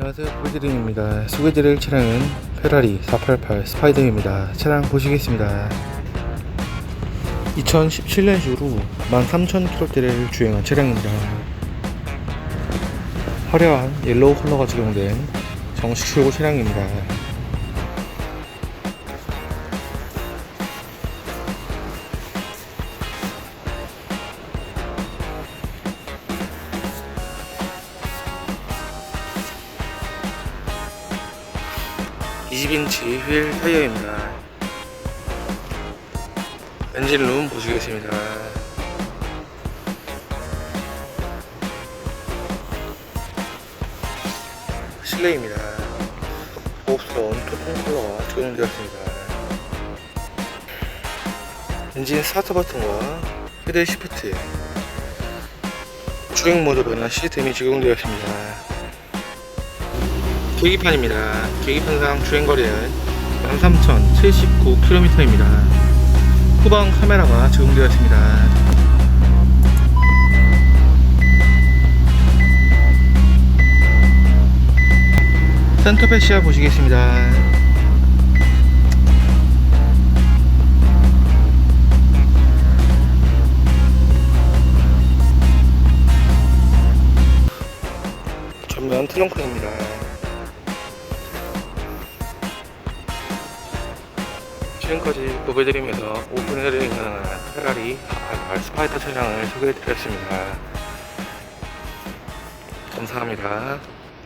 안녕하세요. 보이드링입니다. 소개드릴 차량은 페라리 488 스파이더입니다. 차량 보시겠습니다. 2017년식으로 13,000km대를 주행한 차량입니다. 화려한 옐로우 컬러가 적용된 정식 출고 차량입니다 (20인치) 휠 타이어입니다. 엔진룸 보시겠습니다. 실내입니다. 고급스러운 토종 컬러가 적용되었습니다. 엔진 스타트 버튼과 헤드 시프트 주행 모드 변화 시스템이 적용되었습니다 계기판입니다. 계기판상 주행거리는 13,079km입니다. 후방 카메라가 적용되었습니다. 센터페시아 보시겠습니다. 전면 트렁크입니다. 지금까지 보여드리면서 오픈 헤드링 가능한 페라리 488 스파이더 차량을 소개해드렸습니다. 감사합니다.